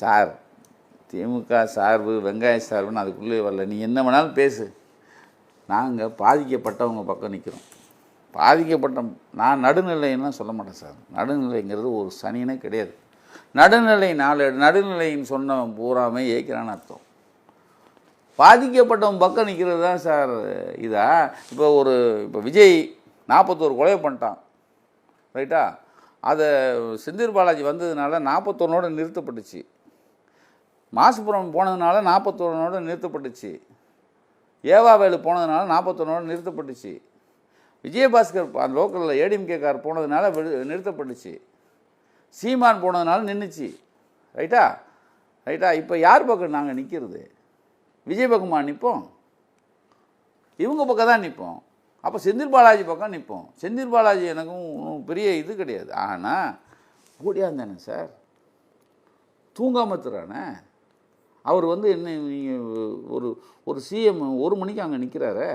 Sir திமுக சார்பு வெங்காய சார்புன்னு அதுக்குள்ளே வரல. நீ என்ன வேணாலும் பேசு. நாங்கள் பாதிக்கப்பட்டவங்க பக்கம் நிற்கிறோம் பாதிக்கப்பட்ட நான் நடுநிலைன்னா சொல்ல மாட்டேன் சார். நடுநிலைங்கிறது ஒரு சனினே கிடையாது. நடுநிலை நாலு நடுநிலைன்னு சொன்னவன் பூராமே ஏற்கிறான்னு அர்த்தம். பாதிக்கப்பட்டவன் பக்கம் நிற்கிறது தான் சார் இதா. இப்போ ஒரு இப்போ விஜய் நாற்பத்தோரு கொலை பண்ணிட்டான். ரைட்டா? அதை செந்தில் பாலாஜி வந்ததுனால நாற்பத்தொன்னோடு நிறுத்தப்பட்டுச்சு. மாசுபுரம் போனதுனால நாற்பத்தொன்னோட நிறுத்தப்பட்டுச்சு. ஏவாவேலு போனதுனால நாற்பத்தொன்னோட நிறுத்தப்பட்டுச்சு. விஜயபாஸ்கர் அந்த லோக்கலில் ஏடிஎம்கே கார் போனதுனால நிறுத்தப்பட்டுச்சு. சீமான் போனதுனால நின்றுச்சு ரைட்டா? ரைட்டா? இப்போ யார் பக்கம் நாங்கள் நிற்கிறது விஜய் பக்கமா நிற்போம் இவங்க பக்கம் தான் நிற்போம் அப்போ செந்தில் பாலாஜி பக்கம் நிற்போம் செந்தில் பாலாஜி எனக்கும் பெரிய இது கிடையாது. ஆனால் ஓடியாந்தானே சார்? தூங்காமல் அவர் வந்து என்ன நீங்கள் ஒரு ஒரு சிஎம் ஒரு மணிக்கு அங்கே நிற்கிறாரே